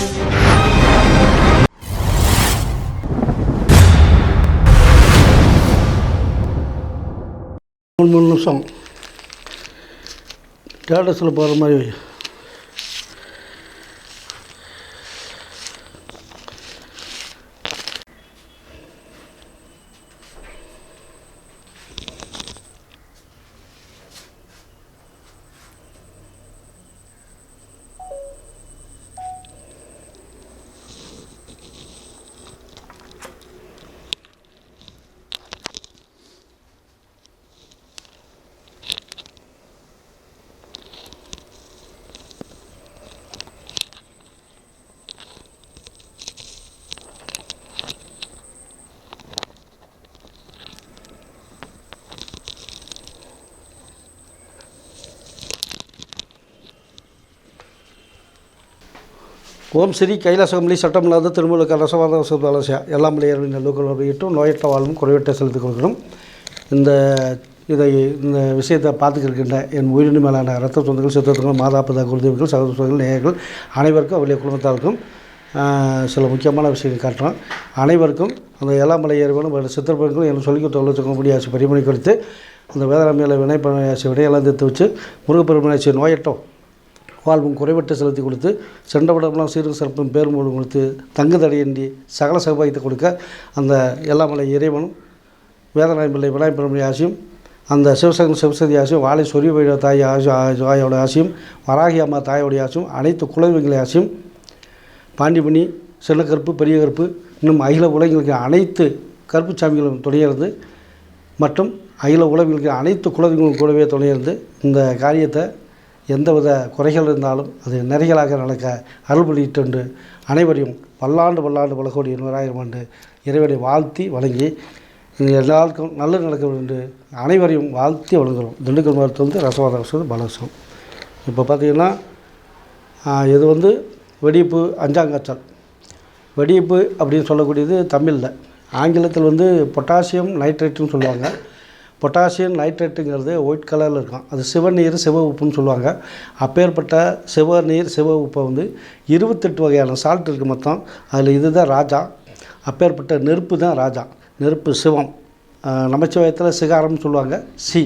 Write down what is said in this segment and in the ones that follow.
மூணு மூணு நிமிஷம். டேட்டஸில் போகிற மாதிரி ஓம் ஸ்ரீ கைலாசகமலி சட்டமில்லாத திருமூலக்க ரசவாத சுபாலசியா. எல்லாம் மலையர்வின் நல்லுக்கள் வெளியிட்டும் நோயற்ற வாழ்வும் குறைவற்ற செலுத்திக் கொடுக்கணும் இந்த இதை இந்த விஷயத்தை பார்த்துக்கிருக்கின்ற என் உயிரினு மேலான ரத்த சொந்தங்கள் சித்தத்துகள் மாதாபிதா குருதேவிகள் சகோதரர்கள் நேயர்கள் அனைவருக்கும் அவருடைய குடும்பத்தாருக்கும் சில முக்கியமான விஷயங்கள் காட்டுறோம் அனைவருக்கும் அந்த எல்லாம் மலையர்களும் சித்திரப்பங்களும் எனக்கு சொல்லி கொடுத்த முடியாச்சு பரிமணி கொடுத்து அந்த வேதாரமியில் வினைப்பணியாசி விடையெல்லாம் தீர்த்து வச்சு முருகப்பெருமனாட்சி நோயட்டம் வாழ்வும் குறைவற்ற செலுத்தி கொடுத்து சென்றவிடமெல்லாம் சீரும் சிறப்பும் பேரும்போடு கொடுத்து தங்கு தடையின்றி சகல சௌபாகியத்தை கொடுக்க அந்த எல்லாமலை இறைவனும் வேதநாயம்பிள்ளை விநாயகப் பெருமணி ஆசியும் அந்த சிவசங்கர் சிவசதி ஆசியும் வாழை சொரிய வைட தாய் ஆசி ஆயோட ஆசியும் வராகி அம்மா தாயோடைய ஆசியும் அனைத்து குலவிங்களை ஆசியும் பாண்டிமணி சின்ன கருப்பு பெரிய கருப்பு இன்னும் அகில உலகிற்கு அனைத்து கருப்பு சாமிகளும் துணையிறது. மற்றும் அகில உலகிற்கு அனைத்து குலவிகளும் கூடவே துணையிருந்து இந்த காரியத்தை எந்தவித குறைகள் இருந்தாலும் அது நிறைகளாக நடக்க அருள் வெளியிட்டு அனைவரையும் பல்லாண்டு பல்லாண்டு பலகோடி நூறாயிரம் ஆண்டு இறைவனை வாழ்த்தி வழங்கி எல்லாருக்கும் நல்லது நடக்க வேண்டும் என்று அனைவரையும் வாழ்த்தி வழங்குகிறோம் திண்டுக்கல் மருத்துவம் வந்து ரசவாத பலவசம் இப்போ பார்த்திங்கன்னா இது வந்து வெடிப்பு அஞ்சாங்கச்சல் வெடிப்பு அப்படின்னு சொல்லக்கூடியது தமிழில். ஆங்கிலத்தில் வந்து பொட்டாசியம் நைட்ரேட்டுன்னு சொல்லுவாங்க. பொட்டாசியம் நைட்ரேட்டுங்கிறது ஒயிட் கலரில் இருக்கும். அது சிவநீர் சிவ உப்புன்னு சொல்லுவாங்க. அப்பேற்பட்ட சிவநீர் சிவ உப்பை வந்து இருபத்தெட்டு வகையான சால்ட் இருக்குது மொத்தம். அதில் இதுதான் ராஜா. அப்பேற்பட்ட நெருப்பு தான் ராஜா. நெருப்பு சிவம். நமச்சிவாயத்தில் சிகாரம்னு சொல்லுவாங்க. சி.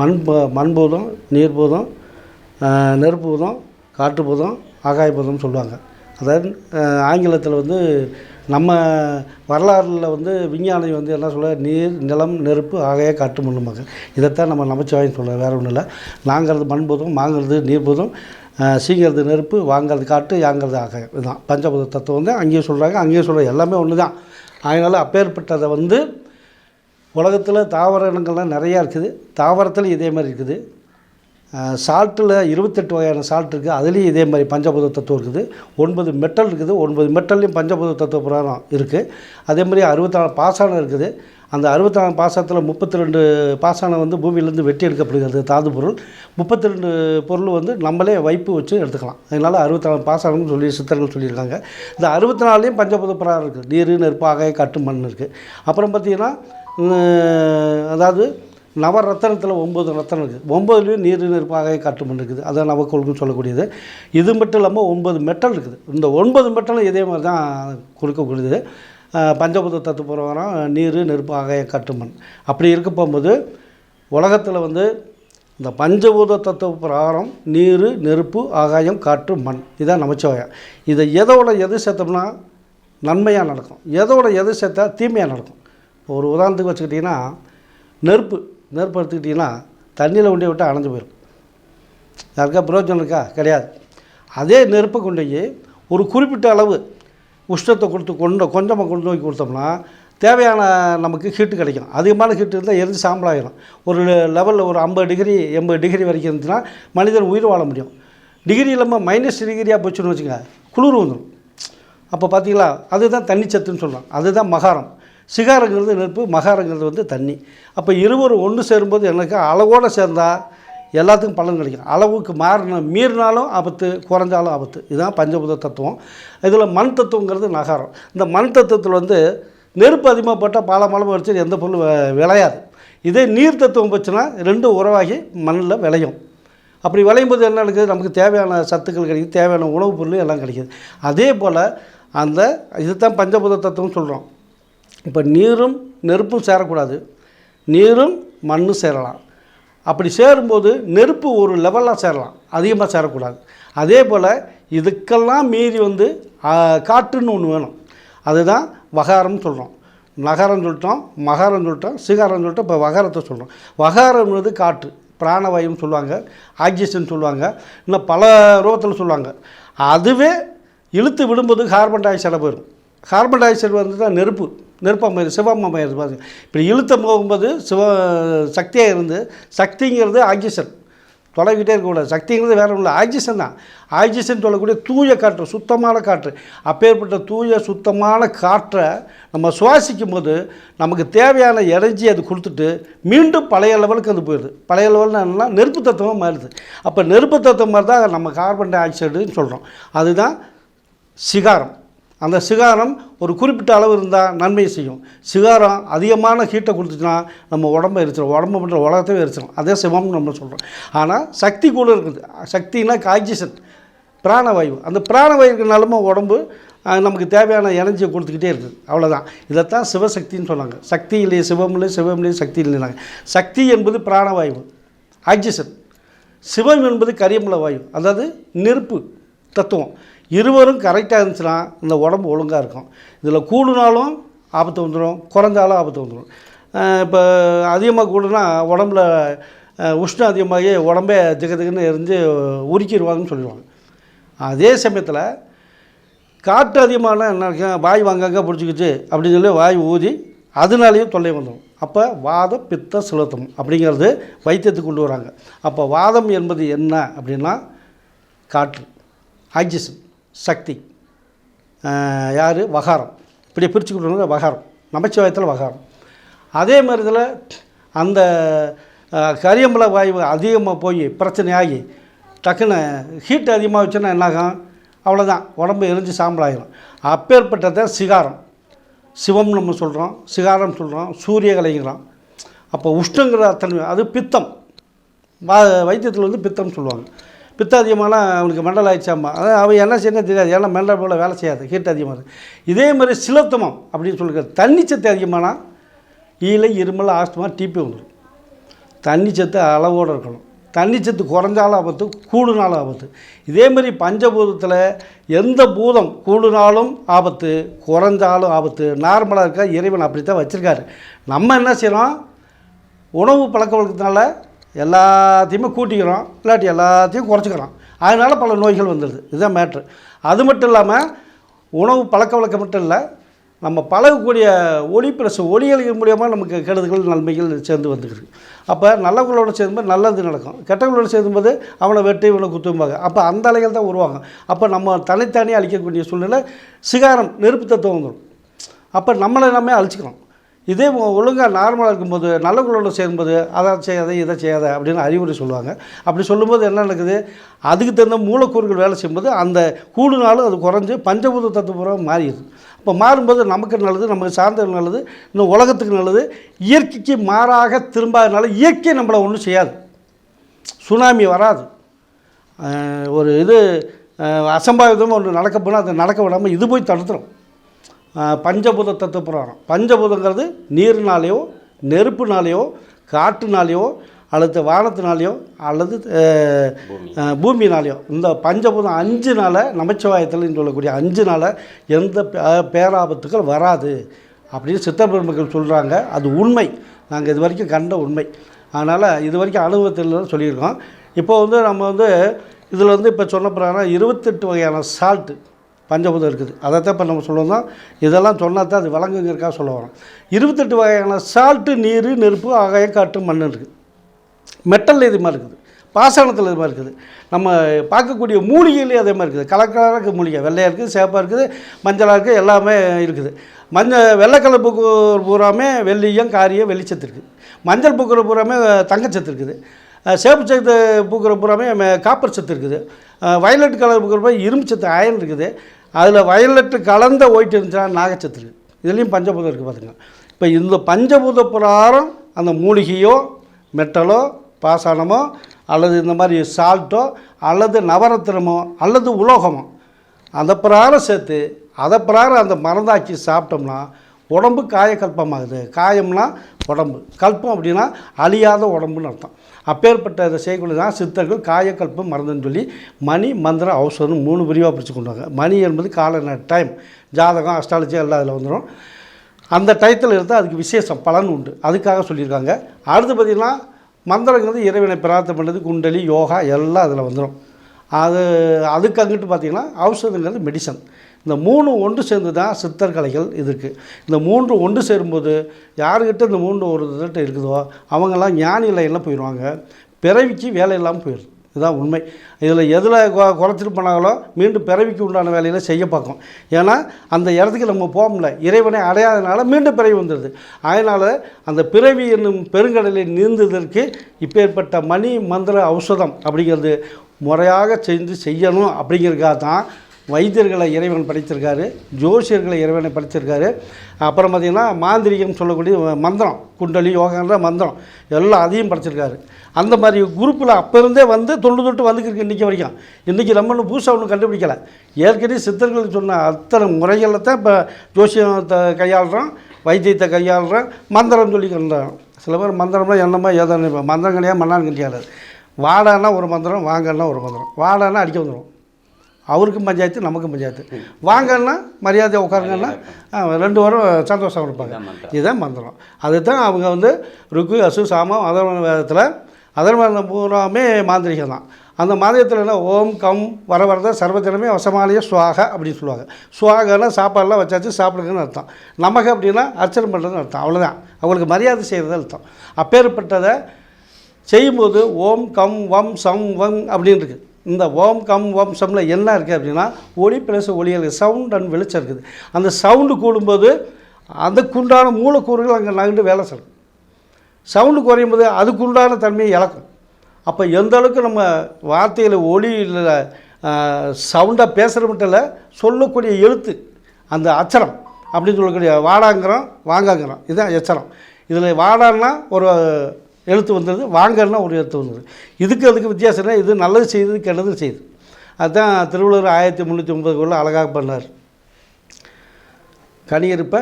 மண் மண்பூதம் நீர்பூதம் நெருப்பு பூதம் காற்று பூதம் ஆகாய பூதம்னு சொல்லுவாங்க. அதாவது ஆங்கிலத்தில் வந்து நம்ம வரலாறுல வந்து விஞ்ஞானி வந்து என்ன சொல்ல நீர் நிலம் நெருப்பு ஆகாய காற்று மண்ணுமாங்க இதைத்தான் நம்ம நமச்சிவாயம் சொல்ல வேறு ஒன்றும் இல்லை. நாங்கிறது மண் போதும் மாங்கிறது நீர் போதும் சீங்கிறது நெருப்பு வாங்கிறது காற்று யாங்கிறது ஆகாயம் இதுதான். பஞ்சபூத தத்துவம் வந்து அங்கேயும் சொல்கிறாங்க அங்கேயும் சொல்கிறாங்க எல்லாமே ஒன்று தான் அதனால் அப்பேற்பட்டதை வந்து உலகத்தில் தாவர இனங்கள்லாம் நிறையா இருக்குது. தாவரத்தில் இதே மாதிரி இருக்குது. சால்ட்டில் இருபத்தெட்டு வகையான சால்ட் இருக்குது அதுலேயும் இதே மாதிரி பஞ்சபூத தத்துவம் இருக்குது. ஒன்பது மெட்டல் இருக்குது. ஒன்பது மெட்டல்லையும் பஞ்சபூத தத்துவ புராணம் இருக்குது அதே மாதிரி அறுபத்தாறு பாசானம் இருக்குது. அந்த அறுபத்தாறு பாசனத்தில் முப்பத்தி ரெண்டு பாசானம் வந்து பூமியிலேருந்து வெட்டி எடுக்கப்படுகிறது. தாது பொருள். முப்பத்தி ரெண்டு பொருள் வந்து நம்மளே வைப்பு வச்சு எடுத்துக்கலாம். அதனால் அறுபத்தாறு பாசனம்னு சொல்லி சித்தர்கள் சொல்லியிருக்காங்க. இந்த அறுபத்தி நாலுலேயும் பஞ்சபூத புராணம் இருக்குது நீர் நெருப்பு ஆகாய காட்டு மண் இருக்குது அப்புறம் பார்த்திங்கன்னா அதாவது நவரத்தனத்தில் ஒம்பது ரத்தனம் இருக்குது. ஒம்பதுலேயும் நீர் நெருப்பாக காட்டு மண் இருக்குது. அதான் நவக்கோள்னு சொல்லக்கூடியது. இது மட்டும் இல்லாமல் ஒன்பது மெட்டல் இருக்குது. இந்த ஒன்பது மெட்டலும் இதே மாதிரி தான் கொடுக்கக்கூடியது. பஞ்சபூத தத்து பிரகாரம் நீர் நெருப்பு ஆகாய காட்டு மண். அப்படி இருக்க போகும்போது உலகத்தில் வந்து இந்த பஞ்சபூத தத்துவ பிரகாரம் நீர் நெருப்பு ஆகாயம் காற்று மண். இதான் நமச்சிவாயம். இதை எதோட எது சேர்த்தோம்னா நன்மையாக நடக்கும். எதோட எது சேர்த்தா தீமையாக நடக்கும். ஒரு உதாரணத்துக்கு வச்சுக்கிட்டிங்கன்னா நெருப்பு. நெருப்பு எடுத்துக்கிட்டிங்கன்னா தண்ணியில் கொண்டு விட்டால் அணைஞ்சு போயிடும். யாருக்கா பிரயோஜனம் இருக்கா? கிடையாது. அதே நெருப்பை கொண்டு போய் ஒரு குறிப்பிட்ட அளவு உஷ்ணத்தை கொடுத்து கொண்டு கொஞ்சமாக கொண்டு போய் கொடுத்தோம்னா தேவையான நமக்கு ஹீட்டு கிடைக்கும். அதிகமான ஹீட்டு இருந்தால் எரிஞ்சு சாம்பலாகிடும் ஒரு லெவலில் ஒரு ஐம்பது டிகிரி எண்பது டிகிரி வரைக்கும் இருந்துச்சுன்னா மனிதன் உயிர் வாழ முடியும். டிகிரி இல்லாமல் மைனஸ் டிகிரியாக போச்சுன்னு வச்சுக்கோங்க குளிர் வந்துடும் அப்போ பார்த்தீங்களா அதுதான் தண்ணி சத்துன்னு சொல்கிறோம் அதுதான் மகாரம். சிகாரங்கிறது நெருப்பு மகாரங்கிறது வந்து தண்ணி. அப்போ இருவரும் ஒன்று சேரும்போது எனக்கு அளவோடு சேர்ந்தால் எல்லாத்துக்கும் பலன் கிடைக்கும். அளவுக்கு மாறின மீறினாலும் ஆபத்து குறைஞ்சாலும் ஆபத்து. இதுதான் பஞ்சபூத தத்துவம். இதில் மண் தத்துவங்கிறது நகாரம். இந்த மண் தத்துவத்தில் வந்து நெருப்பு அதிகமாக போட்டால் பாலமாலமாக வச்சு எந்த பொருள் விளையாது. இதே நீர் தத்துவம் போச்சுன்னா ரெண்டும் உறவாகி மண்ணில் விளையும். அப்படி விளையும் போது என்ன நடக்குது? நமக்கு தேவையான சத்துக்கள் கிடைக்குது தேவையான உணவுப் பொருள் எல்லாம் கிடைக்குது. அதே போல் அந்த இதுதான் பஞ்சபூத தத்துவம் சொல்கிறோம் இப்போ நீரும் நெருப்பும் சேரக்கூடாது. நீரும் மண்ணும் சேரலாம். அப்படி சேரும்போது நெருப்பு ஒரு லெவலாக சேரலாம். அதிகமாக சேரக்கூடாது. அதே போல் இதுக்கெல்லாம் மீறி வந்து காற்றுன்னு ஒன்று வேணும். அதுதான் வகாரம்னு சொல்கிறோம் நகரம் சொல்லிட்டோம் மகாரம் சொல்லிட்டோம் சிகாரம் சொல்லிட்டோம் இப்போ வகாரத்தை சொல்கிறோம் வகாரம்ன்றது காற்று. பிராணவாயுன்னு சொல்லுவாங்க ஆக்சிஜன் சொல்லுவாங்க இன்னும் பல ரூபத்தில் சொல்லுவாங்க. அதுவே இழுத்து விடும்போது கார்பன் டை ஆக்சைடாக போயிடும் கார்பன் டை ஆக்சைடு வந்து தான் நெருப்பு. நெருப்பமாயிருது சிவமமாயிருது இப்படி இழுத்த போகும்போது சிவ சக்தியாக இருந்து சக்திங்கிறது ஆக்சிஜன். தொலைவிட்டே இருக்கக்கூடாது சக்திங்கிறது வேறு ஒன்றும் இல்லை. ஆக்சிஜன் தான். ஆக்சிஜன் சொல்லக்கூடிய தூய காற்று சுத்தமான காற்று. அப்பேற்பட்ட தூய சுத்தமான காற்றை நம்ம சுவாசிக்கும் போது நமக்கு தேவையான எனர்ஜி அது கொடுத்துட்டு மீண்டும் பழைய லெவலுக்கு அது போயிடுது. பழைய லெவலில் என்னன்னா நெருப்பு தத்துவமாக மாறுது அப்போ நெருப்பு தத்துவம் மாதிரி தான் நம்ம கார்பன் டை ஆக்சைடுன்னு சொல்கிறோம் அதுதான் சிகாரம். அந்த சிகாரம் ஒரு குறிப்பிட்ட அளவு இருந்தால் நன்மை செய்யும். சிகாரம் அதிகமான ஹீட்டை கொடுத்துச்சுன்னா நம்ம உடம்பை எரிச்சிடும் உடம்பு பண்ணுற உலகத்தையும் எரிச்சிடும் அதே சிவம்னு நம்ம சொல்கிறோம் ஆனால் சக்தி கூட இருக்குது. சக்தினா ஆக்சிஜன் பிராணவாயு. அந்த பிராணவாயு இருக்கிறனாலுமே உடம்பு நமக்கு தேவையான எனர்ஜியை கொடுத்துக்கிட்டே இருக்குது. அவ்வளோதான் இதைத்தான் சிவசக்தின்னு சொன்னாங்க. சக்தி இல்லையே சிவம் இல்லை சிவம் இல்லையே சக்தி இல்லைனாங்க சக்தி என்பது பிராணவாயு. ஆக்சிஜன் சிவம் என்பது கரியமல வாயு. அதாவது நெருப்பு தத்துவம். இருவரும் கரெக்டாக இருந்துச்சுன்னா இந்த உடம்பு ஒழுங்காக இருக்கும். இதில் கூடுனாலும் ஆபத்து வந்துடும் குறைஞ்சாலும் ஆபத்து வந்துடும் இப்போ அதிகமாக கூடுனா உடம்புல உஷ்ணம் அதிகமாகி உடம்பே திக எரிஞ்சு உருக்கிடுவாங்கன்னு சொல்லிடுவாங்க. அதே சமயத்தில் காற்று அதிகமான என்ன வாய் வாங்கங்க பிடிச்சிக்கிச்சு அப்படின்னு சொல்லி வாய் ஊதி அதனாலேயும் தொல்லை வந்துடும் அப்போ வாதம் பித்த சுலத்தம் அப்படிங்கிறது வைத்தியத்துக்கு கொண்டு வராங்க. அப்போ வாதம் என்பது என்ன அப்படின்னா காற்று ஆக்சிஜன் சக்தி. யார்? வகாரம். இப்படி பிரித்து கொடுக்குறது வகாரம். நமச்சிவாயத்தில் வகாரம். அதே மாதிரி இதில் அந்த கரியம்பல வாயு அதிகமாக போய் பிரச்சனையாகி டக்குன்னு ஹீட் அதிகமாக வச்சுன்னா என்னாகும்? அவ்வளோதான் உடம்பு எரிஞ்சு சாம்பலாயிரும். அப்பேற்பட்டதை சிகாரம். சிவம் நம்ம சொல்கிறோம் சிகாரம் சொல்கிறோம் சூரிய கலைங்கிறோம். அப்போ உஷ்ணங்கிற தன்மை அது பித்தம். வா வைத்தியத்தில் வந்து பித்தம் சொல்லுவாங்க. பித்த அதிகமான அவனுக்கு மெண்டல் ஆயிடுச்சாம்மா. அதான் அவன் என்ன செய்யணும் தெரியாது. ஏன்னா மெண்டல் போல் வேலை செய்யாது. ஹீட் அதிகமாக இருக்குது இதே மாதிரி சிலத்தமம் அப்படின்னு சொல்லுங்கள் தண்ணி சத்து அதிகமானால் ஈலை இருமல் ஆஸ்துமா டிபி வந்துடும் தண்ணி சத்து அளவோடு இருக்கணும். தண்ணி சத்து குறைஞ்சாலும் ஆபத்து கூடுனாலும் ஆபத்து. இதே மாதிரி பஞ்சபூதத்தில் எந்த பூதம் கூடுனாலும் ஆபத்து குறைஞ்சாலும் ஆபத்து நார்மலாக இருக்க இறைவன் அப்படித்தான் வச்சுருக்காரு. நம்ம என்ன செய்கிறோம் உணவு பழக்க வழக்கத்தினால எல்லாத்தையுமே கூட்டிக்கிறோம் இல்லாட்டி எல்லாத்தையும் குறைச்சிக்கிறோம். அதனால் பல நோய்கள் வந்துடுது. இதுதான் மேட்ரு அது மட்டும் இல்லாமல் உணவு பழக்க வழக்கம் மட்டும் இல்லை நம்ம பழகக்கூடிய ஒளி பிரசு ஒளிகளின் மூலியமாக நமக்கு கெடுதல்கள் நன்மைகள் சேர்ந்து வந்துக்குது அப்போ நல்லவங்களோட சேர்ந்தபோது நல்லது நடக்கும். கெட்டவங்களோட சேர்ந்தபோது அவனை வெட்டி இவனை குத்தும்பாங்க. அப்போ அந்த அலைகள் தான் உருவாகும். அப்போ நம்ம தனித்தனியாக அழிக்கக்கூடிய சூழ்நிலை சிகாரம் நெருப்பு தத்துவம் வந்துடும். அப்போ நம்மளை நம்ம அழிச்சிக்கிறோம். இதே ஒழுங்காக நார்மலாக இருக்கும்போது நல்லவங்களோட சேரும்போது அதை செய்யாத இதை செய்யாத அப்படின்னு அறிவுரை சொல்லுவாங்க. அப்படி சொல்லும்போது என்ன நடக்குது? அதுக்கு தகுந்த மூலக்கூறுகள் வேலை செய்யும்போது அந்த கூடுனாலும் அது குறைஞ்சி பஞ்சபூத தத்துவம் மாறிடுது. இப்போ மாறும்போது நமக்கு நல்லது நமக்கு சார்ந்தது நல்லது இன்னும் உலகத்துக்கு நல்லது. இயற்கைக்கு மாறாக திரும்பாதனால இயற்கை நம்மளை ஒன்றும் செய்யாது. சுனாமி வராது. ஒரு இது அசம்பாவிதமாக ஒன்று நடக்க போனால் அதை நடக்க விடாமல் இது போய் தடுத்துரும். பஞ்சபூத தத்துவ புராணம் பஞ்சபூதங்கிறது நீர்னாலேயோ நெருப்புனாலேயோ காற்றுனாலேயோ அல்லது வானத்தினாலேயோ அல்லது பூமியினாலேயோ. இந்த பஞ்சபூதம் அஞ்சு நாள நமச்சிவாயத்தில் சொல்லக்கூடிய அஞ்சு நாள எந்த பேராபத்துக்கள் வராது அப்படின்னு சித்தர் பெருமக்கள் சொல்கிறாங்க அது உண்மை. நாங்கள் இது வரைக்கும் கண்ட உண்மை. அதனால் இது வரைக்கும் அனுபவத்தில் சொல்லியிருக்கோம். இப்போ வந்து நம்ம வந்து இதில் வந்து இப்போ சொன்ன பிரகாரம் இருபத்தெட்டு வகையான சால்ட்டு பஞ்சபூதம் இருக்குது. அதைத்தான் இப்போ நம்ம சொல்லுவோம் தான் இதெல்லாம் சொன்னால் தான் அது வழங்குங்கிறக்காக சொல்ல வரோம் இருபத்தெட்டு வகையான சால்ட்டு நீர் நெருப்பு ஆகாயம் காட்டு மண் இருக்குது. மெட்டல் இது மாதிரி இருக்குது. பாசனத்தில் இது மாதிரி இருக்குது. நம்ம பார்க்கக்கூடிய மூலிகையிலே அதே மாதிரி இருக்குது. கலர் கலராக இருக்குது மூலிகை. வெள்ளையாக இருக்குது சேப்பாக இருக்குது மஞ்சளாக இருக்குது எல்லாமே இருக்குது. மஞ்சள் வெள்ளைக்கலர் பூக்கு பூராமே வெள்ளியும் காரியம் வெளிச்சத்து இருக்குது. மஞ்சள் பூக்கிற பூராமே தங்கச்சத்து இருக்குது. சேப்பு சத்து பூக்கிற பூராமே காப்பர் சத்து இருக்குது. வயலட் கலர் பூக்கிற இரும்பு சத்து அயன் இருக்குது. அதில் வயலட்டு கலந்த ஒயிட் இருந்துச்சுன்னா நாகச்சத்து இருக்குது இதுலேயும் பஞ்சபூதம் இருக்குது பார்த்துங்க இப்போ இந்த பஞ்சபூத பிரகாரம் அந்த மூலிகையோ மெட்டலோ பாசானமோ அல்லது இந்த மாதிரி சால்ட்டோ அல்லது நவரத்தினமோ அல்லது உலோகமோ அந்த பிரகாரம் சேர்த்து அதை பிரகாரம் அந்த மருந்தாக்கி சாப்பிட்டோம்னா உடம்பு காயக்கல்பமாகுது காயம்னா உடம்பு. கல்பம் அப்படின்னா அழியாத உடம்புன்னு அர்த்தம். அப்பேற்பட்ட இதை செய்யக்கூடிய தான் சித்தர்கள் காயக்கல்பம் மருந்துன்னு சொல்லி மணி மந்திர ஔஷதம் மூணு பிரிவாக பிரித்து கொண்டாங்க மணி என்பது கால டைம் ஜாதகம் அஸ்ட்ராலஜி எல்லாம் அதில் வந்துடும் அந்த டயத்தில் இருந்தால் அதுக்கு விசேஷம் பலன் உண்டு. அதுக்காக சொல்லியிருக்காங்க. அடுத்து பார்த்திங்கன்னா மந்திரங்கிறது இறைவனை பிரார்த்தனை பண்ணுறது குண்டலி யோகா எல்லாம் அதில் வந்துடும் அது அதுக்கு அங்கிட்டு பார்த்திங்கன்னா ஔஷதங்கிறது மெடிசன் இந்த மூணு ஒன்று சேர்ந்து தான் சித்தர் கலைகள் இதுக்கு இந்த மூன்று ஒன்று சேரும்போது யாருக்கிட்ட இந்த மூன்று ஒரு இதுகிட்ட இருக்குதோ அவங்கெல்லாம் ஞானி லைனில் போயிடுவாங்க பிறவிக்கு வேலை இல்லாமல் போயிடுது இதுதான் உண்மை. இதில் எதில் கொ- குறைச்சிட்டு போனாங்களோ மீண்டும் பிறவிக்கு உண்டான வேலையில் செய்ய பார்க்கும். ஏன்னா அந்த இடத்துக்கு நம்ம போக முடியல இறைவனை அடையாதனால மீண்டும் பிறவி வந்துடுது அதனால் அந்த பிறவி என்னும் பெருங்கடலில் நீந்துவதற்கு இப்பேற்பட்ட மணி மந்திர ஔஷதம் அப்படிங்கிறது முறையாக செஞ்சு செய்யணும் அப்படிங்கிறதுக்காக தான் வைத்தியர்களை இறைவன் படைத்திருக்காரு ஜோசியர்களை இறைவனை படைத்திருக்காரு. அப்புறம் பார்த்திங்கன்னா மாந்திரிகம் சொல்லக்கூடிய மந்திரம் குண்டலி யோகான்ற மந்திரம் எல்லாம் அதையும் படைச்சிருக்காரு. அந்த மாதிரி குரூப்பில் அப்போ இருந்தே வந்து தொண்டு தொட்டு வந்துக்கிருக்கு இன்றைக்கி வரைக்கும். இன்றைக்கி நம்ம ஒன்றும் புதுசாக ஒன்றும் கண்டுபிடிக்கலை. ஏற்கனவே சித்தர்கள் சொன்ன அத்தனை முறைகளில் தான் இப்போ ஜோசியத்தை கையாளுறோம் வைத்தியத்தை கையாளுறோம் மந்திரம் சொல்லி கொண்டாடுறோம் சில பேர் மந்திரம்னா என்னமோ ஏதோ மந்திரம் கிடையாது மன்னான்னு கிடையாது வாடான்னா ஒரு மந்திரம் வாங்கன்னா ஒரு மந்திரம். வாடான்னா அடிக்க வந்துடும் அவருக்கும் பஞ்சாயத்து நமக்கும் பஞ்சாயத்து. வாங்கன்னா மரியாதை உட்காருங்கன்னா ரெண்டு வாரம் சந்தோஷம் இருப்பாங்க. இதுதான் மந்திரம். அதுதான் அவங்க வந்து ருக்கு அசு சாமம் அதர்வன வேதத்தில் அதர்வனம் பூராமே மாந்திரிகம் தான். அந்த மாந்திரத்தில் என்ன ஓம் கம் வர வரத சர்வஜனமே வசமாலிய சுவாக அப்படின்னு சொல்லுவாங்க. சுவாகன்னா சாப்பாடெல்லாம் வச்சாச்சு சாப்பிடுங்கன்னு அர்த்தம். நமக்கு அப்படின்னா அர்ச்சனை பண்ணுறதுன்னு அர்த்தம். அவ்வளோதான் அவங்களுக்கு மரியாதை செய்கிறது அர்த்தம். அப்பேற்பட்டதை செய்யும்போது ஓம் கம் வம் சம் வம் அப்படின்னு இருக்குது இந்த ஓம் கம் ஓம் சம்மில் என்ன இருக்குது அப்படின்னா ஒளி பிளஸ் ஒளி இருக்குது சவுண்ட் அண்ட் வெளிச்சம் இருக்குது. அந்த சவுண்டு கூடும்போது அதுக்குண்டான மூலக்கூறுகள் அங்கே நகண்டு வேலை செய்யும். சவுண்டு குறையும் போது அதுக்குண்டான தன்மையை இழக்கும். அப்போ எந்த அளவுக்கு நம்ம வார்த்தையில் ஒளி இல்லை சவுண்டாக பேசுகிற மட்டும் இல்லை சொல்லக்கூடிய எழுத்து அந்த அச்சரம் அப்படின்னு சொல்லக்கூடிய வாடாங்கிறோம் வாங்காங்கிறோம். இதுதான் எச்சரம் இதில் வாடான்னா ஒரு எழுத்து வந்தது வாங்கன்னா ஒரு எழுத்து வந்தது. இதுக்கு அதுக்கு வித்தியாசம் இல்லை இது நல்லது செய்யுது கெட்டது செய்யுது அதுதான் திருவள்ளுவர் ஆயிரத்தி முந்நூற்றி ஒம்பதுக்குள்ளே அழகாக பண்ணார். கனியிருப்ப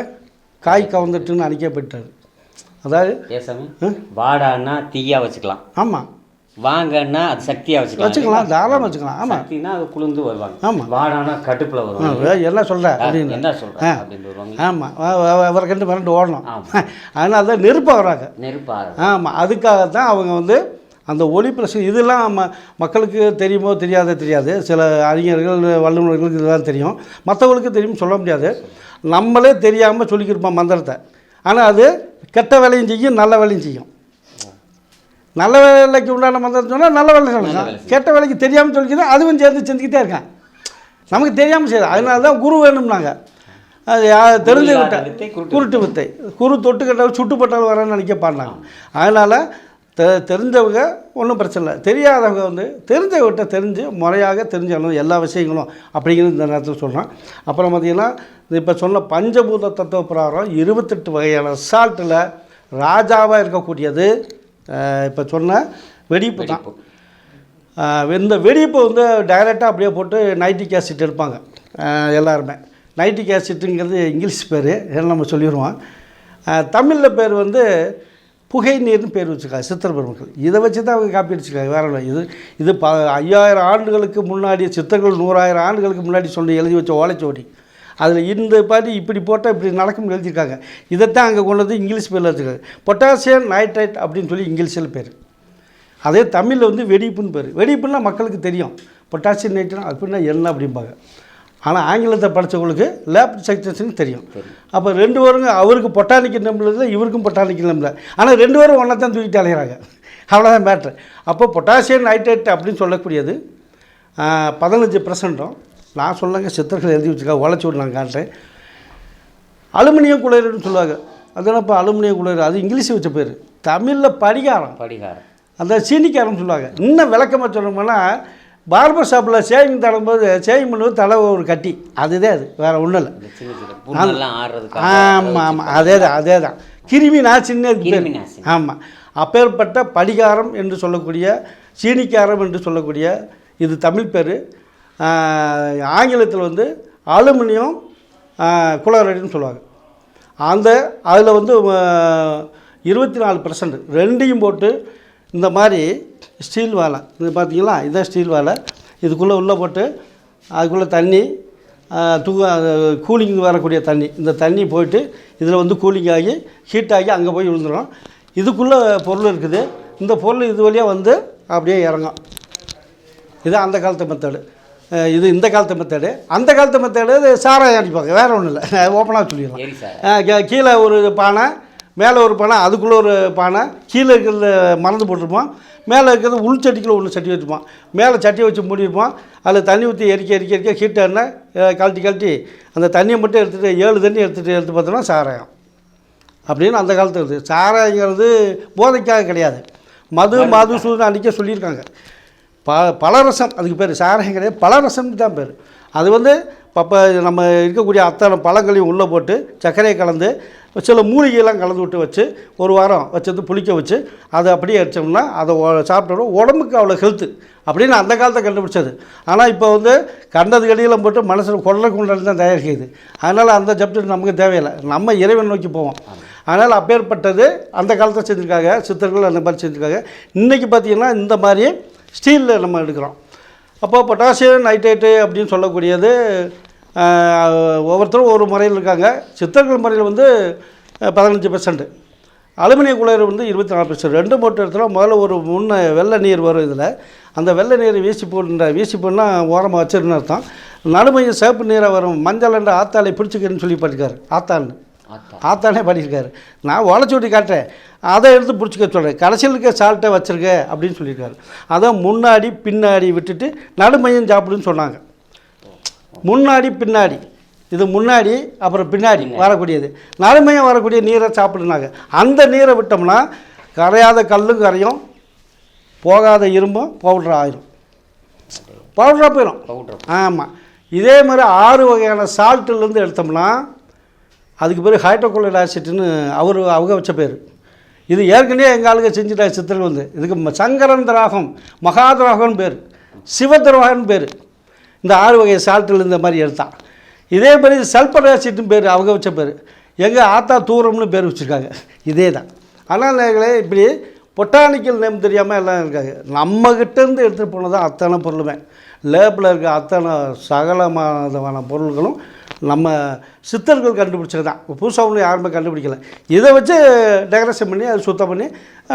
காய் கவர்ந்துட்டுன்னு அணிக்கப்பட்டார். அதாவது வாடான்னா தீயா வச்சுக்கலாம். ஆமாம் வாங்கன்னா அது சக்தியா வச்சுக்கலாம். வச்சுக்கலாம் தாராளமாக வச்சுக்கலாம். ஆமாம் சக்தினா அது குளிர்ந்து வருவாங்க. ஆமா. வாடானா கடுப்புல வருவாங்க. என்ன சொல்கிற அப்படின்னு. என்ன சொல்றேன் அப்படின்னு வருவாங்க. ஆமாம் அவரை கண்டு மிரண்டு ஓடணும். அதனால தான் நெருப்பு வராங்க நெருப்பா ஆமாம் அதுக்காக தான் அவங்க வந்து அந்த ஒளி பிரஸ் இதெல்லாம் ம மக்களுக்கு தெரியுமோ தெரியாத தெரியாது. சில அறிஞர்கள் வல்லுநர்களுக்கு இதெல்லாம் தெரியும். மற்றவங்களுக்கு தெரியும் சொல்ல முடியாது. நம்மளே தெரியாமல் சொல்லிக்கிருப்போம் மந்திரத்தை. ஆனால் அது கெட்ட வேலையும் செய்யும் நல்ல வேலையும் செய்யும். நல்ல வேலைக்கு உண்டான மந்திரம் சொன்னால் நல்ல வேலை சொல்லலாம் கெட்ட வேலைக்கு தெரியாமல் சொல்லிக்கிட்டு அதுவும் சேர்ந்து செஞ்சுக்கிட்டே இருக்கான். நமக்கு தெரியாமல் செய்யுது அதனால தான் குரு வேணும்னாங்க. அது யா- தெரிஞ்சு விட்ட குருட்டு வித்தை. குரு தொட்டு கட்டவர் சுட்டுப்பட்டால் வரேன்னு நினைக்க பாடினாங்க அதனால் தெ தெரிஞ்சவங்க ஒன்றும் பிரச்சனை இல்லை. தெரியாதவங்க வந்து தெரிஞ்சவர்கிட்ட தெரிஞ்சு முறையாக தெரிஞ்சாலும் எல்லா விஷயங்களும் அப்படிங்கிறது இந்த நேரத்தில் சொல்கிறேன் அப்புறம் பார்த்திங்கன்னா இப்போ சொன்ன பஞ்சபூத தத்துவ பிரகாரம் இருபத்தெட்டு வகையான சால்ட்டில் ராஜாவாக இருக்கக்கூடியது இப்போ சொன்ன வெடிப்பு தான். இந்த வெடிப்பை வந்து டைரெக்டாக அப்படியே போட்டு நைட்ரிக் ஆசிட் எடுப்பாங்க. எல்லாருமே. நைட்ரிக் ஆசிட்டுங்கிறது இங்கிலீஷ் பேர். நம்ம சொல்லிடுவோம். தமிழில் பேர் வந்து புகை நீர்னு பேர் வச்சுருக்காங்க சித்தர் பெருமக்கள். இதை வச்சு தான் அவங்க காப்பி அடிச்சிருக்காங்க. வேற இல்லை இது இது ப ஐயாயிரம் ஆண்டுகளுக்கு முன்னாடி சித்தர்கள் நூறாயிரம் ஆண்டுகளுக்கு முன்னாடி சொல்லி எழுதி வச்ச ஓலைச்சுவடி. அதில் இந்த பாதி இப்படி போட்டால் இப்படி நடக்கும் எழுதியிருக்காங்க. இதைத்தான் அங்கே கொண்டு வந்து இங்கிலீஷ் பேரில் வச்சுருக்காங்க பொட்டாசியம் நைட்ரைட் அப்படின்னு சொல்லி இங்கிலீஷில் பேர். அதே தமிழில் வந்து வெடிப்புன்னு பேர். வெடிப்புன்னா மக்களுக்கு தெரியும். பொட்டாசியம் நைட்ரன் அப்படின்னா என்ன அப்படிம்பாங்க. ஆனால் ஆங்கிலத்தை படித்தவங்களுக்கு லேப் செக்ஷன் தெரியும். அப்போ ரெண்டு பேருங்க அவருக்கு பொட்டானிக்கல் நம்பளில் இல்லை இவருக்கும் பொட்டானிக்கல் நம்பர் ஆனால் ரெண்டு பேரும் ஒன்றா தான் தூக்கிட்டு அலைகிறாங்க அவ்வளோதான் மேட்ரு அப்போ பொட்டாசியம் நைட்ரேட் அப்படின்னு சொல்லக்கூடியது பதினஞ்சு பர்சன்ட்டும் நான் சொல்லங்க சித்தர்கள் எழுதி வச்சுருக்கா உழைச்சி விட்டு நான் காட்டுறேன். அலுமினியம் குளிர்னு சொல்லுவாங்க. அதெல்லாம் இப்போ அலுமினியம் குளிர்? அது இங்கிலீஷ் வச்ச பேர். தமிழில் படிகாரம். படிகாரம். அந்த சீனிக்காரன்னு சொல்லுவாங்க. இன்னும் விளக்கமாக சொல்லணும்னா பார்பர் ஷாப்பில் சேவிங் தடும்போது சேவிங் பண்ணும்போது தலை ஒரு கட்டி. அதுதான் அது. வேறு ஒன்றும் இல்லை. ஆமாம் ஆமாம் அதே தான் அதே தான். கிருமி நாசின்னு அதுக்கு. ஆமாம் அப்பேற்பட்ட படிகாரம் என்று சொல்லக்கூடிய சீனிக்காரம் என்று சொல்லக்கூடிய இது தமிழ் பேர். ஆங்கிலத்தில் வந்து அலுமினியம் குளோரைடுன்னு சொல்லுவாங்க. அந்த அதில் வந்து இருபத்தி நாலு பர்சன்ட் ரெண்டையும் போட்டு இந்த மாதிரி ஸ்டீல் வாழை இது பார்த்தீங்களா? இதான் ஸ்டீல் வாழை. இதுக்குள்ளே உள்ளே போட்டு அதுக்குள்ளே தண்ணி தூ கூலிங் வரக்கூடிய தண்ணி இந்த தண்ணி போயிட்டு இதில் வந்து கூலிங் ஆகி ஹீட் ஆகி அங்கே போய் விழுந்துடும் இதுக்குள்ளே பொருள் இருக்குது. இந்த பொருள் இது வழியாக வந்து அப்படியே இறங்கும். இது அந்த காலத்து மெத்தடு. இது இந்த காலத்து மெத்தடு அந்த காலத்து மெத்தடு இது சாராயம் அடிப்பாங்க வேறு ஒன்றும் இல்லை. ஓப்பனாக சொல்லிடலாம். கீழே ஒரு பானை மேலே ஒரு பானை அதுக்குள்ளே ஒரு பானை கீழே இருக்கிறது மறந்து போட்டிருப்போம். மேலே இருக்கிறது உள் சட்டிக்குள்ள ஒன்று சட்டி வச்சுப்போம் மேலே சட்டி வச்சு மூடிருப்போம் அதில் தண்ணி ஊற்றி எரிக்க எரிக்க எரிக்க ஹீட் ஆனா கழட்டி கழட்டி அந்த தண்ணியை மட்டும் எடுத்துகிட்டு ஏழு தண்ணி எடுத்துகிட்டு எடுத்து பார்த்தோம்னா சாராயம். அப்படின்னு அந்த காலத்தில் இருக்குது. சாராயங்கிறது போதைக்காக கிடையாது. மது மது சூழ்நிலை அன்றைக்கே சொல்லியிருக்காங்க. ப பலரசம் அதுக்கு பேர் சாராயம் கிடையாது பலரசம்னு தான் பேர். அது வந்து பப்ப நம்ம இருக்கக்கூடிய அத்தனை பழங்களையும் உள்ளே போட்டு சர்க்கரையை கலந்து சில மூலிகையெல்லாம் கலந்து விட்டு வச்சு ஒரு வாரம் வச்சது புளிக்க வச்சு அதை அப்படியே அடித்தோம்னா அதை ஒ- சாப்பிட்டோம்னா உடம்புக்கு அவ்வளோ ஹெல்த்து அப்படின்னு அந்த காலத்தை கண்டுபிடிச்சது. ஆனால் இப்போ வந்து கண்டது கடியெல்லாம் போட்டு மனசில் கொள்ளை குண்டல் தான் தயாரிக்குது அதனால் அந்த சப்ஜெக்ட் நமக்கு தேவையில்லை. நம்ம இறைவன் நோக்கி போவோம். அதனால் அப்பேற்பட்டது அந்த காலத்தை செஞ்சுருக்காங்க சித்தர்கள் அந்த மாதிரி செஞ்சுருக்காங்க இன்றைக்கி பார்த்திங்கன்னா இந்த மாதிரி ஸ்டீலில் நம்ம எடுக்கிறோம். அப்போ பொட்டாசியம் நைட்ரேட்டு அப்படின்னு சொல்லக்கூடியது ஒவ்வொருத்தரும் ஒரு முறையில் இருக்காங்க. சித்தர்கள் முறையில் வந்து பதினஞ்சு பெர்சன்ட் அலுமினிய குளிர் வந்து இருபத்தி நாலு பெர்சன்ட் ரெண்டு மூட்டை இடத்துல முதல்ல ஒரு முன்ன வெள்ளை நீர் வரும் இதில். அந்த வெள்ளை நீரை வீசி போடுன்ற வீசி போடனா ஓரமாக வச்சிருன்னு அர்த்தம். நடுமையும் சிவப்பு நீரை வரும். மஞ்சள் என்ற ஆத்தாலை பிடிச்சிக்கிறேன்னு சொல்லி படிக்காரு ஆத்தான்னு ஆத்தா. ஆத்தானே பண்ணியிருக்காரு. நான் உடச்சி விட்டு காட்டுறேன். அதை எடுத்து பிடிச்சிக்க சொல்கிறேன் கடைசியில் இருக்க சால்ட்டை வச்சிருக்க அப்படின்னு சொல்லியிருக்காரு. அதை முன்னாடி பின்னாடி விட்டுட்டு நடுமையும் சாப்பிடுன்னு சொன்னாங்க. முன்னாடி பின்னாடி. இது முன்னாடி அப்புறம் பின்னாடி வரக்கூடியது. நடுமையம் வரக்கூடிய நீரை சாப்பிடுனாங்க. அந்த நீரை விட்டோம்னா கரையாத கல்லும் கரையும் போகாத இரும்பும் பவுடர் ஆயிரும். பவுடராக போயிடும் பவுடர் ஆமாம் இதே மாதிரி ஆறு வகையான சால்ட்டுலேருந்து எடுத்தோம்னா அதுக்கு பேர் ஹைட்ரோகுளோரைட் ஆசிட்னு அவர் அவங்க வச்ச பேர். இது ஏற்கனவே எங்கள் ஆளுங்க செஞ்சுட்டாங்க சித்தர்கள் வந்து. இதுக்கு சங்கரன் திராகம் மகா திராகம்னு பேர். சிவ திராகம்னு பேர். இந்த ஆறு வகை சால்ட்டில் இந்த மாதிரி எடுத்தான் இதே மாதிரி சல்பர் ஆசிட்னு பேர் அவங்க வச்ச பேர். எங்கள் ஆத்தா தூரம்னு பேர் வச்சுருக்காங்க. இதே தான் ஆனால் நேர்களே இப்படி பொட்டானிக்கல் நேம் தெரியாமல் எல்லாம் இருக்காங்க. நம்மக்கிட்டேருந்து எடுத்துகிட்டு போனது தான் அத்தனை பொருளுமே. லேபில் இருக்க அத்தனை சகலமானதான பொருள்களும் நம்ம சித்தர்கள் கண்டுபிடிச்சது தான் புதுசாக ஒன்றும் யாருமே கண்டுபிடிக்கல. இதை வச்சு டெக்கரேஷன் பண்ணி அதை சுத்தம் பண்ணி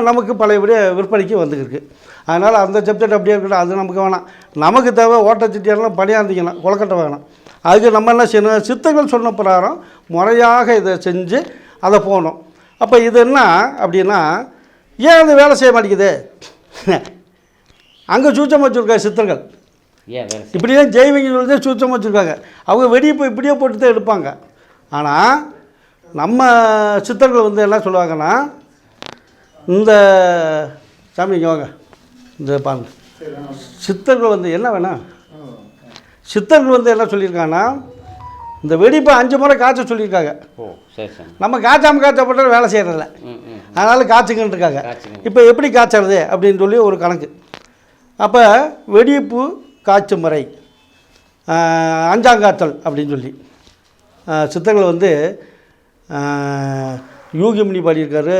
நமக்கு பழையபடி விற்பனைக்கு வந்துருக்கு அதனால் அந்த சப்ஜெக்ட் அப்படியே இருக்கட்டும் அது நமக்கு வேணாம். நமக்கு தேவை ஓட்டச்சிட்டியெல்லாம் பணியாந்திக்கணும் கொலக்கட்டை வேணாம் அதுக்கு நம்ம என்ன செய்யணும்? சித்தர்கள் சொன்ன பிரகாரம் முறையாக இதை செஞ்சு அதை போகணும் அப்போ இது என்ன அப்படின்னா ஏன் அது வேலை செய்ய மாட்டேங்குது? அங்கே சூச்சம் வச்சுருக்க சித்தர்கள். இப்படி தான் ஜெய்விங்க தான் சுத்தம் வச்சுருக்காங்க. அவங்க வெடிப்பு இப்படியே போட்டு தான் எடுப்பாங்க. ஆனால் நம்ம சித்தர்கள் வந்து என்ன சொல்லுவாங்கன்னா இந்த சாமி இங்கே வாங்க. இந்த பாருங்க. சித்தர்கள் வந்து என்ன வேணாம் சித்தர்கள் வந்து என்ன சொல்லியிருக்காங்கன்னா இந்த வெடிப்பை அஞ்சு முறை காய்ச்ச சொல்லியிருக்காங்க. ஓ சரி சார். நம்ம காய்ச்சாம காய்ச்சப்பட்ட வேலை செய்கிறதில்ல அதனால் காய்ச்சிக்கிட்டு இருக்காங்க. காய்ச்சுங்க. இப்போ எப்படி காய்ச்சறது அப்படின்னு சொல்லி ஒரு கணக்கு. அப்போ வெடிப்பு காய்ச்சும் முறை அஞ்சாங்காத்தல் அப்படின்னு சொல்லி. சித்தர்கள் வந்து ஆஹ், யூகிமுனி பாடியிருக்காரு.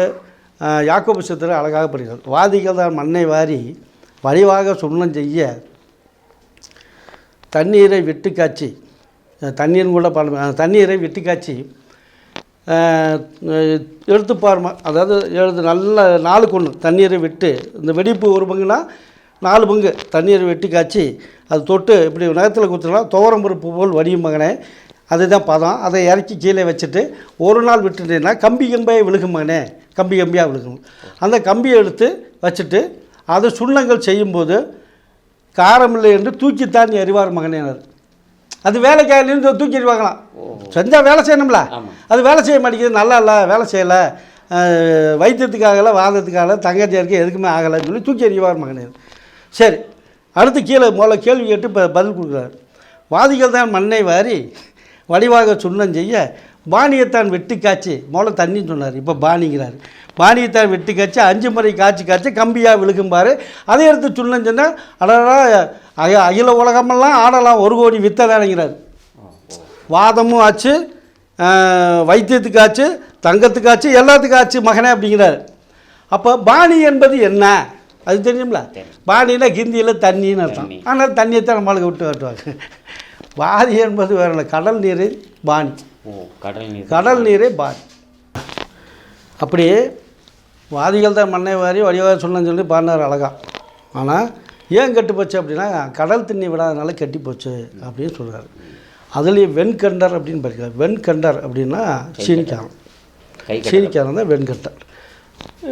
யாக்கோபு சித்தர் அழகாக பாடியிருக்காரு. வாதிகள் தான் மண்ணை வாரி வடிவாக சுண்ணம் செய்ய தண்ணீரை விட்டு காய்ச்சி தண்ணீர் கூட பாடு தண்ணீரை விட்டு காய்ச்சி அஹ், எடுத்து பாருமா அதாவது எழுது நல்ல நாளுக்கு ஒன்று தண்ணீரை விட்டு இந்த வெடிப்பு ஒரு பங்குனா நாலு பங்கு தண்ணீரை வெட்டி காய்ச்சி அது தொட்டு இப்படி நகத்தில் குத்துனா துவரம் பருப்பு போல் வடியும் மகனே. அதுதான் பதம். அதை இறக்கி கீழே வச்சுட்டு ஒரு நாள் விட்டுட்டேன்னா கம்பி கம்பியாக விழுகும் மகனே. கம்பி கம்பியாக விழுகும். அந்த கம்பியை எடுத்து வச்சுட்டு அது சுண்ணங்கள் செய்யும்போது காரமில்லை என்று தூக்கித்தான் நீ அறிவார் மகனேனர் அது வேலைக்காயிலேருந்து தூக்கி எறிவாங்களாம் செஞ்சால் வேலை செய்யணும்ல. அது வேலை செய்ய மாட்டேங்குது. நல்லா இல்லை வேலை செய்யலை. வைத்தியத்துக்காகல வாதத்துக்காகல தங்கச்சியாருக்கு எதுக்குமே ஆகலைன்னு சொல்லி தூக்கி எறிவார் மகனே சரி அடுத்து கீழே முதல்ல கேள்வி கேட்டு இப்போ பதில் கொடுக்குறாரு. வாதிகள் தான் மண்ணை வாரி வடிவாக சுண்ணம் செய்ய பாணியைத்தான் வெட்டி காய்ச்சி முதல்ல தண்ணின்னு சொன்னார் இப்போ பாணிங்கிறார். பாணியைத்தான் வெட்டி காய்ச்சி அஞ்சு முறை காய்ச்சி காய்ச்சி கம்பியாக விழுகும்பார் அதை எடுத்து சுண்ணம் சொன்னால் அடடா அகில உலகமெல்லாம் ஆடலாம் ஒரு கோடி வித்த வாதமும் ஆச்சு வைத்தியத்துக்காச்சு வைத்தியத்துக்கு ஆச்சு தங்கத்துக்கு ஆச்சு எல்லாத்துக்கும் ஆச்சு மகனே அப்படிங்கிறார். அப்போ பாணி என்பது என்ன? அது தெரியும்ல? தெரியும். பாணினா ஹிந்தியில் தண்ணின்னு அர்த்தம். ஆனால் தண்ணியை தான் நம்மளுக்கு விட்டு காட்டுவாங்க. பாதி என்பது வேற இல்லை கடல் நீரை பாணி. கடல் நீர். கடல் நீரே பாணி. அப்படியே வாதிகள் தான் மண்ணை வாரி வடிவாக சொன்னேன்னு சொல்லி பாடினார் அழகா. ஆனால் ஏன் கெட்டு போச்சு அப்படின்னா கடல் தண்ணி விடாதனால கெட்டி போச்சு அப்படின்னு சொல்கிறார் அதுலேயும் வெண்கண்டர் அப்படின்னு படிக்கிறார். வெண்கண்டர் அப்படின்னா கட்ட சீனிக்காரன். தான் வெண்கண்டர்.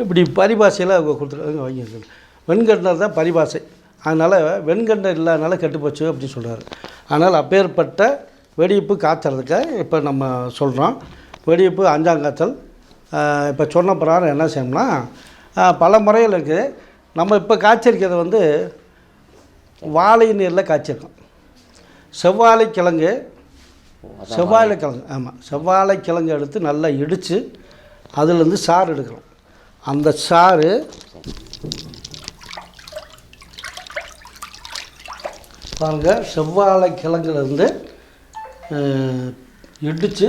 இப்படி பரிபாஷையில் அவங்க கொடுத்துருக்காங்க வாங்கியிருக்காங்க வெண்கண்டர் தான் பரிபாஷை அதனால் வெண்கண்டர் இல்லாதனால கெட்டுப்போச்சு அப்படின்னு சொல்கிறார் ஆனால் அப்பேற்பட்ட வெடிப்பு காத்துறதுக்கு இப்போ நம்ம சொல்கிறோம் வெடிப்பு அஞ்சாங்காத்தல் காய்ச்சல் இப்போ சொன்ன பிரகாரம் என்ன செய்யணும்னா பல முறையில் இருக்குது நம்ம இப்போ காய்ச்சிருக்கிறது வந்து வாழை நீரில் காய்ச்சிருக்கோம். செவ்வாழை கிழங்கு செவ்வாழை கிழங்கு ஆமாம் செவ்வாழை கிழங்கு எடுத்து நல்லா இடித்து அதுலேருந்து சாறு எடுக்கிறோம். அந்த சாறு பாருங்கள் செவ்வாழை கிழங்குலேருந்து இடித்து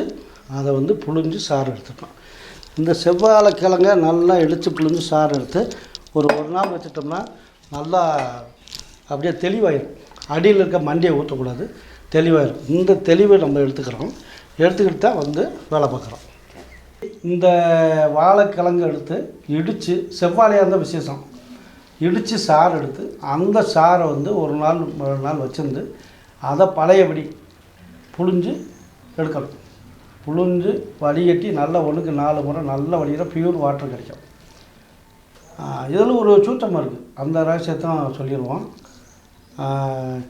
அதை வந்து புழிஞ்சு சாறு எடுத்துக்கணும் இந்த செவ்வாழை கிழங்க நல்லா இடித்து புழிஞ்சு சாறு எடுத்து ஒரு ஒரு நாள் வச்சுட்டோம்னா நல்லா அப்படியே தெளிவாயிடும் அடியில் இருக்க மண்டியை ஊற்றக்கூடாது தெளிவாயிடும் இந்த தெளிவை நம்ம எடுத்துக்கிறோம். எடுத்துக்கிட்டு தான் வந்து வேலை பார்க்குறோம். இந்த வாழைக்கிழங்கு எடுத்து இடித்து செவ்வாழையாக இருந்தால் விசேஷம். இடித்து சாறு எடுத்து அந்த சாறை வந்து ஒரு நாள் ஒரு நாள் வச்சிருந்து அதை பழையபடி புழிஞ்சு எடுக்கணும். புழிஞ்சு வடிகட்டி நல்ல ஒன்றுக்கு நாலு முறை நல்ல வடிகிற பியூர் வாட்டர் கிடைக்கும். இதில் ஒரு சூத்தமாக இருக்குது அந்த ரகசியத்தான் சொல்லிடுவோம்.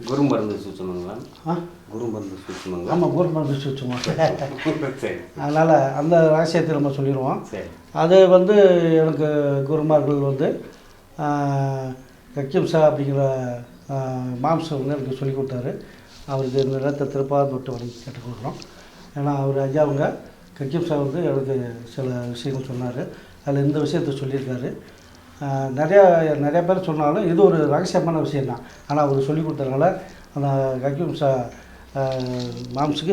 குரு மருந்து சூச்சணுங்களா ஆ? குரு மருந்து சூச்சணுங்களா ஆமாம் கவர்மெண்ட் சூச்சமாக சரி. அதனால் அந்த ரகசியத்தை நம்ம சொல்லிடுவோம். சரி. அது வந்து எனக்கு குருமார்கள் வந்து கக்கிம்ஷா அப்படிங்கிற மாம்சம் வந்து எனக்கு சொல்லி கொடுத்தாரு. அவருக்கு இந்த நேரத்தை திருப்பாக தொட்டு வணங்கி கேட்டுக்கொள்கிறோம் ஏன்னா அவர் ஐயாவுங்க கக்கிம்ஷா வந்து எனக்கு சில விஷயங்கள் சொன்னார். அதில் இந்த விஷயத்த சொல்லியிருக்காரு. நிறையா நிறையா நிறைய பேர் சொன்னாலும் இது ஒரு ரகசியமான விஷயம்தான் ஆனால் அவர் சொல்லி கொடுத்ததுனால அந்த கக்கிம் ஷா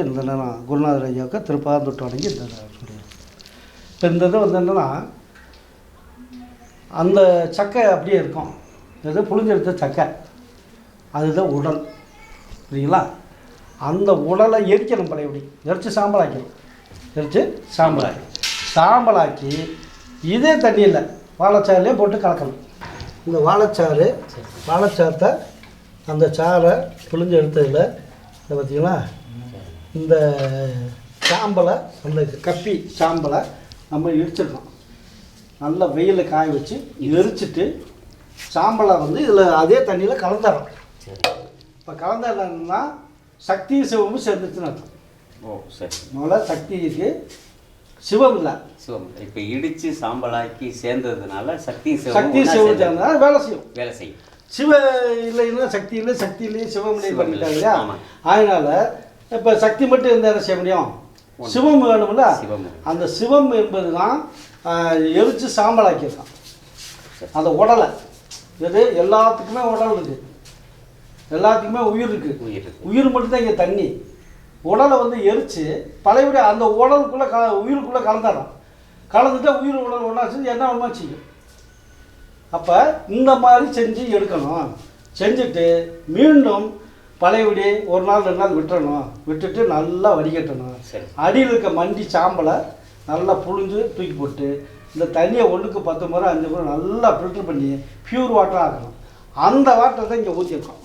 இந்த நேரம் குருநாதர் ஐயாவுக்கு திருப்பாக தொட்டு வணங்கி இந்த சொல்லியிருக்கேன் இப்போ இந்த இது வந்து என்னன்னா அந்த சக்கை அப்படியே இருக்கும். எது புளிஞ்செடுத்த சக்கை. அதுதான் உடல். சரிங்களா அந்த உடலை எரிக்கணும் பழையபடி எரித்து சாம்பலாக்கணும் எரித்து சாம்பலாக்கி சாம்பலாக்கி இதே தண்ணியில் வாழைச்சாறுலேயே போட்டு கலக்கணும். இந்த வாழைச்சாறு வாழைச்சாத்தை அந்த சாறை புழிஞ்சு எடுத்ததில் இதை பார்த்திங்களா? இந்த சாம்பலை அந்த கப்பி சாம்பலை நம்ம இடிச்சிடணும். நல்லா வெயிலில் காய வச்சு எரிச்சிட்டு சாம்பலை வந்து இதில் அதே தண்ணியில் கலந்துடணும் சரி இப்போ கலந்துடணும்னா சக்தி சிவமும் சேர்ந்துச்சுன்னு அர்த்தம். ஓ சரி. முதல்ல சக்தி இருக்கு சிவம் இல்லை. சிவம் இப்போ இடிச்சு சாம்பலாக்கி சேர்ந்ததுனால சக்தி சக்தி சிவம் சிவம் சேர்ந்தா வேலை செய்யும். வேலை செய்யும். சிவ இல்லைன்னா சக்தி இல்லை சக்தி இல்லையே சிவம் இல்லை சிவம் பண்ணிட்டாங்க இல்லை. இல்லையா. அதனால இப்போ சக்தி மட்டும் இருந்தால் என்ன செய்ய முடியும்? சிவம் வேணும்ல. சிவம் அந்த சிவம் என்பது தான் எரித்து சாம்பலாக்கியிருக்கான். சரி. அந்த உடலை. இது எல்லாத்துக்குமே உடல் இருக்குது எல்லாத்துக்குமே உயிர் இருக்குது உயிர். உயிர் மட்டும்தான் இங்கே தண்ணி. உடலை வந்து எரித்து பழையபடி அந்த உடலுக்குள்ளே க உயிருக்குள்ளே கலந்துடும் கலந்துட்டா உயிர் உடல் ஒன்றா செஞ்சு என்ன ஒன்றா செய்யும் அப்போ இந்த மாதிரி செஞ்சு எடுக்கணும். செஞ்சுட்டு மீண்டும் பழையபடி ஒரு நாள் ரெண்டு நாள் விட்டுறணும். விட்டுட்டு நல்லா வடிகட்டணும். சரி. அடியில் இருக்க மண்டி சாம்பலை நல்லா புழிஞ்சு தூக்கி போட்டு இந்த தண்ணியை ஒன்றுக்கு பத்து முறை அஞ்சு முறை நல்லா ஃபில்ட்ரு பண்ணி பியூர் வாட்டராக ஆக்கணும். அந்த வாட்டர் தான் இங்கே ஊற்றிருக்கோம்